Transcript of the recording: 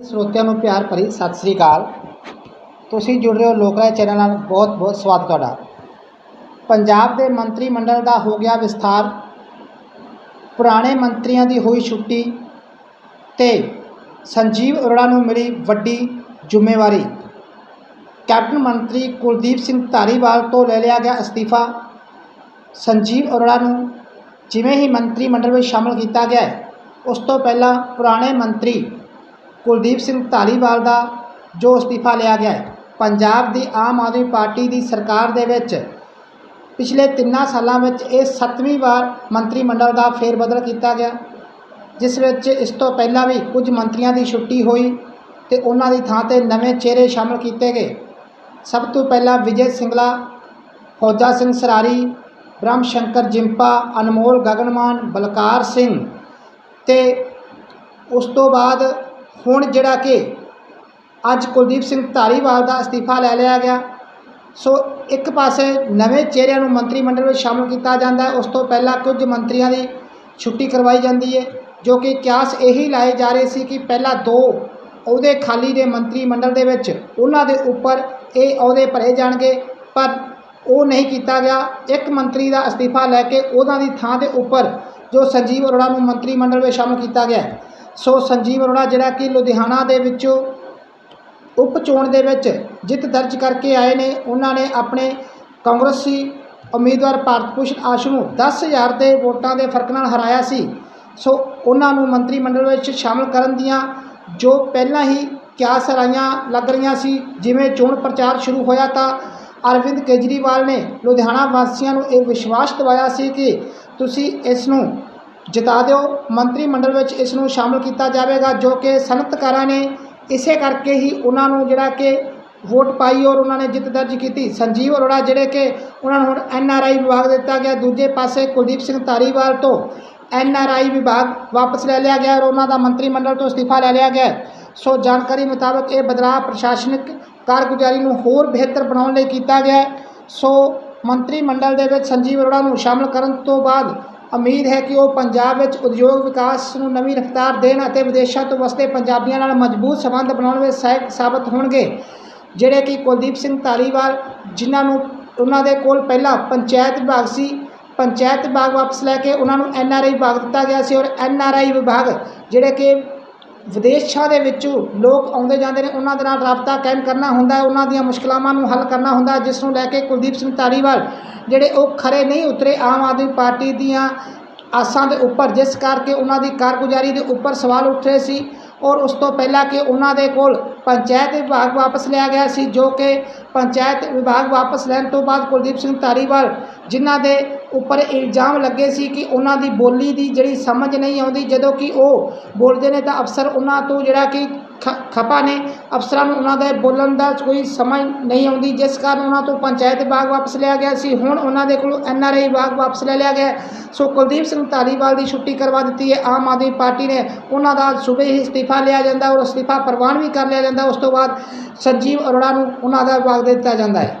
ਸਰੋਤਿਆਂ ਨੂੰ ਪਿਆਰ ਭਰੀ ਸਤਿ ਸ੍ਰੀ ਅਕਾਲ। ਤੁਸੀਂ ਜੁੜ ਰਹੇ ਹੋ ਲੋਕਰਾਏ ਚੈਨਲ ਨਾਲ। ਬਹੁਤ ਬਹੁਤ ਸਵਾਗਤ ਤੁਹਾਡਾ। ਪੰਜਾਬ ਦੇ ਮੰਤਰੀ ਮੰਡਲ ਦਾ ਹੋ ਗਿਆ ਵਿਸਥਾਰ। ਪੁਰਾਣੇ ਮੰਤਰੀਆਂ ਦੀ ਹੋਈ ਛੁੱਟੀ ਤੇ ਸੰਜੀਵ ਅਰੋੜਾ ਨੂੰ ਮਿਲੀ ਵੱਡੀ ਜ਼ਿੰਮੇਵਾਰੀ। ਕੈਪਟਨ ਮੰਤਰੀ ਕੁਲਦੀਪ ਸਿੰਘ ਧਾਰੀਵਾਲ ਤੋਂ ਲੈ ਲਿਆ ਗਿਆ ਅਸਤੀਫਾ। ਸੰਜੀਵ ਅਰੋੜਾ ਨੂੰ ਜਿਵੇਂ ਹੀ ਮੰਤਰੀ ਮੰਡਲ ਵਿੱਚ ਸ਼ਾਮਲ ਕੀਤਾ ਗਿਆ, ਉਸ ਤੋਂ ਪਹਿਲਾਂ ਪੁਰਾਣੇ ਮੰਤਰੀ ਕੁਲਦੀਪ ਸਿੰਘ ਧਾਲੀਵਾਲ ਦਾ ਜੋ ਅਸਤੀਫਾ ਲਿਆ ਗਿਆ ਹੈ। ਪੰਜਾਬ ਦੀ ਆਮ ਆਦਮੀ ਪਾਰਟੀ ਦੀ ਸਰਕਾਰ ਦੇ ਵਿੱਚ ਪਿਛਲੇ ਤਿੰਨਾਂ ਸਾਲਾਂ ਵਿੱਚ ਇਹ ਸੱਤਵੀਂ ਵਾਰ ਮੰਤਰੀ ਮੰਡਲ ਦਾ ਫੇਰਬਦਲ ਕੀਤਾ ਗਿਆ, ਜਿਸ ਵਿੱਚ ਇਸ ਤੋਂ ਪਹਿਲਾਂ ਵੀ ਕੁਝ ਮੰਤਰੀਆਂ ਦੀ ਛੁੱਟੀ ਹੋਈ ਤੇ ਉਹਨਾਂ ਦੀ ਥਾਂ ਤੇ ਨਵੇਂ ਚਿਹਰੇ ਸ਼ਾਮਲ ਕੀਤੇ ਗਏ। ਸਭ ਤੋਂ ਪਹਿਲਾਂ ਵਿਜੇ ਸਿੰਗਲਾ, ਫੌਜਾ ਸਿੰਘ ਸਰਾਰੀ, ਬ੍ਰਹਮ ਸ਼ੰਕਰ ਜਿੰਪਾ, ਅਨਮੋਲ ਗਗਨਮਾਨ, ਬਲਕਾਰ ਸਿੰਘ ਤੇ ਉਸ ਤੋਂ ਬਾਅਦ ਹੁਣ ਜਿਹੜਾ ਕਿ ਅੱਜ ਕੁਲਦੀਪ ਸਿੰਘ ਧਾਰੀਵਾਲ ਦਾ ਅਸਤੀਫਾ ਲੈ ਲਿਆ ਗਿਆ। ਸੋ ਇੱਕ ਪਾਸੇ ਨਵੇਂ ਚਿਹਰਿਆਂ ਨੂੰ ਮੰਤਰੀ ਮੰਡਲ ਵਿੱਚ ਸ਼ਾਮਲ ਕੀਤਾ ਜਾਂਦਾ ਹੈ। ਉਸ ਤੋਂ ਪਹਿਲਾਂ ਕੁਝ ਮੰਤਰੀਆਂ ਦੀ ਛੁੱਟੀ ਕਰਵਾਈ ਜਾਂਦੀ ਹੈ, ਜੋ ਕਿ ਕਿਆਸ ਇਹੀ ਲਾਏ ਜਾ ਰਹੇ ਸੀ ਕਿ ਪਹਿਲਾਂ ਦੋ ਅਹੁਦੇ ਖਾਲੀ ਦੇ ਮੰਤਰੀ ਮੰਡਲ ਦੇ ਵਿੱਚ ਉਹਨਾਂ ਦੇ ਉੱਪਰ ਇਹ ਅਹੁਦੇ ਭਰੇ ਜਾਣਗੇ, ਪਰ ਉਹ ਨਹੀਂ ਕੀਤਾ ਗਿਆ। ਇੱਕ ਮੰਤਰੀ ਦਾ ਅਸਤੀਫਾ ਲੈ ਕੇ ਉਹਨਾਂ ਦੀ ਥਾਂ ਦੇ ਉੱਪਰ ਜੋ ਸੰਜੀਵ ਅਰੋੜਾ ਨੂੰ ਮੰਤਰੀ ਮੰਡਲ ਵਿੱਚ ਸ਼ਾਮਲ ਕੀਤਾ ਗਿਆ ਸੋ ਸੰਜੀਵ ਅਰੋੜਾ ਜਿਹੜਾ ਕਿ ਲੁਧਿਆਣਾ ਦੇ ਵਿੱਚੋਂ ਉਪ ਚੋਣ ਦੇ ਵਿੱਚ ਜਿੱਤ ਦਰਜ ਕਰਕੇ ਆਏ ਨੇ, ਉਹਨਾਂ ਨੇ ਆਪਣੇ ਕਾਂਗਰਸੀ ਉਮੀਦਵਾਰ ਭਾਰਤ ਭੂਸ਼ਣ ਆਸ਼ੂ ਨੂੰ 10000 ਦੇ ਵੋਟਾਂ ਦੇ ਫ਼ਰਕ ਨਾਲ ਹਰਾਇਆ ਸੀ। ਸੋ ਉਹਨਾਂ ਨੂੰ ਮੰਤਰੀ ਮੰਡਲ ਵਿੱਚ ਸ਼ਾਮਲ ਕਰਨ ਦੀਆਂ ਜੋ ਪਹਿਲਾਂ ਹੀ ਕਿਆ ਸਰਾਈਆਂ ਲੱਗ ਰਹੀਆਂ ਸੀ, ਜਿਵੇਂ ਚੋਣ ਪ੍ਰਚਾਰ ਸ਼ੁਰੂ ਹੋਇਆ ਤਾਂ ਅਰਵਿੰਦ ਕੇਜਰੀਵਾਲ ਨੇ ਲੁਧਿਆਣਾ ਵਾਸੀਆਂ ਨੂੰ ਇਹ ਵਿਸ਼ਵਾਸ ਦਿਵਾਇਆ ਸੀ ਕਿ ਤੁਸੀਂ ਇਸ ਨੂੰ ਜਿਤਾ ਦਿਓ। ਮੰਤਰੀ ਮੰਡਲ ਵਿੱਚ ਇਸ ਨੂੰ ਸ਼ਾਮਲ ਕੀਤਾ ਜਾਵੇਗਾ, ਜੋ ਕਿ ਸਨਅਤਕਾਰਾਂ ਨੇ ਇਸੇ ਕਰਕੇ ਹੀ ਉਹਨਾਂ ਨੂੰ ਜਿਹੜਾ ਕਿ ਵੋਟ ਪਾਈ ਔਰ ਉਹਨਾਂ ਨੇ ਜਿੱਤ ਦਰਜ ਕੀਤੀ। ਸੰਜੀਵ ਅਰੋੜਾ ਜਿਹੜੇ ਕਿ ਉਹਨਾਂ ਨੂੰ ਹੁਣ ਐਨ ਆਰ ਆਈ ਵਿਭਾਗ ਦਿੱਤਾ ਗਿਆ। ਦੂਜੇ ਪਾਸੇ ਕੁਲਦੀਪ ਸਿੰਘ ਧਾਰੀਵਾਲ ਤੋਂ ਐਨ ਆਰ ਆਈ ਵਿਭਾਗ ਵਾਪਸ ਲੈ ਲਿਆ ਗਿਆ ਔਰ ਉਹਨਾਂ ਦਾ ਮੰਤਰੀ ਮੰਡਲ ਤੋਂ ਅਸਤੀਫਾ ਲੈ ਲਿਆ ਗਿਆ। ਸੋ ਜਾਣਕਾਰੀ ਮੁਤਾਬਕ ਇਹ ਬਦਲਾਅ ਪ੍ਰਸ਼ਾਸਨਿਕ ਕਾਰਗੁਜ਼ਾਰੀ ਨੂੰ ਹੋਰ ਬਿਹਤਰ ਬਣਾਉਣ ਲਈ ਕੀਤਾ ਗਿਆ। ਸੋ ਮੰਤਰੀ ਮੰਡਲ ਦੇ ਵਿੱਚ ਸੰਜੀਵ ਅਰੋੜਾ ਨੂੰ ਸ਼ਾਮਲ ਕਰਨ ਤੋਂ ਬਾਅਦ ਉਮੀਦ ਹੈ ਕਿ ਉਹ ਪੰਜਾਬ ਵਿੱਚ ਉਦਯੋਗ ਵਿਕਾਸ ਨੂੰ ਨਵੀਂ ਰਫ਼ਤਾਰ ਦੇਣ ਅਤੇ ਵਿਦੇਸ਼ਾਂ ਤੋਂ ਵਸਦੇ ਪੰਜਾਬੀਆਂ ਨਾਲ ਮਜ਼ਬੂਤ ਸੰਬੰਧ ਬਣਾਉਣ ਵਿੱਚ ਸਹਾਇਕ ਸਾਬਤ ਹੋਣਗੇ। ਜਿਹੜੇ ਕਿ ਕੁਲਦੀਪ ਸਿੰਘ ਧਾਲੀਵਾਲ, ਜਿਨ੍ਹਾਂ ਨੂੰ ਉਹਨਾਂ ਦੇ ਕੋਲ ਪਹਿਲਾਂ ਪੰਚਾਇਤ ਵਿਭਾਗ ਸੀ, ਪੰਚਾਇਤ ਵਿਭਾਗ ਵਾਪਸ ਲੈ ਕੇ ਉਹਨਾਂ ਨੂੰ ਐਨ ਆਰ ਆਈ ਵਿਭਾਗ ਦਿੱਤਾ ਗਿਆ ਸੀ ਔਰ ਐਨ ਆਰ ਆਈ ਵਿਭਾਗ, ਜਿਹੜੇ ਕਿ ਵਿਦੇਸ਼ਾਂ ਦੇ ਵਿੱਚੋਂ ਲੋਕ ਆਉਂਦੇ ਜਾਂਦੇ ਨੇ, ਉਹਨਾਂ ਦੇ ਨਾਲ ਰਾਬਤਾ ਕਾਇਮ ਕਰਨਾ ਹੁੰਦਾ ਉਹਨਾਂ ਦੀਆਂ ਮੁਸ਼ਕਲਾਵਾਂ ਨੂੰ ਹੱਲ ਕਰਨਾ ਹੁੰਦਾ ਜਿਸ ਨੂੰ ਲੈ ਕੇ ਕੁਲਦੀਪ ਸਿੰਘ ਧਾਲੀਵਾਲ ਜਿਹੜੇ ਉਹ ਖਰੇ ਨਹੀਂ ਉਤਰੇ, ਆਮ ਆਦਮੀ ਪਾਰਟੀ ਦੀਆਂ ਆਸਾਂ ਦੇ ਉੱਪਰ, ਜਿਸ ਕਰਕੇ ਉਹਨਾਂ ਦੀ ਕਾਰਗੁਜ਼ਾਰੀ ਦੇ ਉੱਪਰ ਸਵਾਲ ਉੱਠ ਰਹੇ ਸੀ ਔਰ ਉਸ ਤੋਂ ਪਹਿਲਾਂ ਕਿ ਉਹਨਾਂ ਦੇ ਕੋਲ ਪੰਚਾਇਤ ਵਿਭਾਗ ਵਾਪਸ ਲਿਆ ਗਿਆ ਸੀ, ਜੋ ਕਿ ਪੰਚਾਇਤ ਵਿਭਾਗ ਵਾਪਸ ਲੈਣ ਤੋਂ ਬਾਅਦ ਕੁਲਦੀਪ ਸਿੰਘ ਧਾਰੀਵਾਲ ਜਿਨ੍ਹਾਂ ਦੇ ਉੱਪਰ ਇਲਜ਼ਾਮ ਲੱਗੇ ਸੀ ਕਿ ਉਹਨਾਂ ਦੀ ਬੋਲੀ ਦੀ ਜਿਹੜੀ ਸਮਝ ਨਹੀਂ ਆਉਂਦੀ, ਜਦੋਂ ਕਿ ਉਹ ਬੋਲਦੇ ਨੇ ਤਾਂ ਅਫਸਰ ਉਹਨਾਂ ਤੋਂ ਜਿਹੜਾ ਕਿ ਖਪਾ ਨੇ। ਅਫਸਰਾਂ ਨੂੰ ਉਹਨਾਂ ਦਾ ਬੋਲਣ ਦਾ ਕੋਈ ਸਮਝ ਨਹੀਂ ਆਉਂਦੀ, ਜਿਸ ਕਾਰਨ ਉਹਨਾਂ ਤੋਂ ਪੰਚਾਇਤ ਬਾਗ ਵਾਪਸ ਲਿਆ ਗਿਆ ਸੀ। ਹੁਣ ਉਹਨਾਂ ਦੇ ਕੋਲ ਐਨ ਆਰ ਆਈ ਬਾਗ ਵਾਪਸ ਲੈ ਲਿਆ ਗਿਆ ਸੋ ਕੁਲਦੀਪ ਸਿੰਘ ਧਾਲੀਵਾਲ ਦੀ ਛੁੱਟੀ ਕਰਵਾ ਦਿੱਤੀ ਹੈ। ਆਮ ਆਦਮੀ ਪਾਰਟੀ ਨੇ ਉਹਨਾਂ ਦਾ ਸੂਬੇ ਹੀ ਅਸਤੀਫਾ ਲਿਆ ਜਾਂਦਾ ਔਰ ਅਸਤੀਫਾ ਪ੍ਰਵਾਨ ਵੀ ਕਰ ਲਿਆ ਜਾਂਦਾ। ਉਸ ਤੋਂ ਬਾਅਦ ਸੰਜੀਵ ਅਰੋੜਾ ਨੂੰ ਉਹਨਾਂ ਦਾ ਵਿਭਾਗ ਦੇ ਦਿੱਤਾ ਜਾਂਦਾ ਹੈ।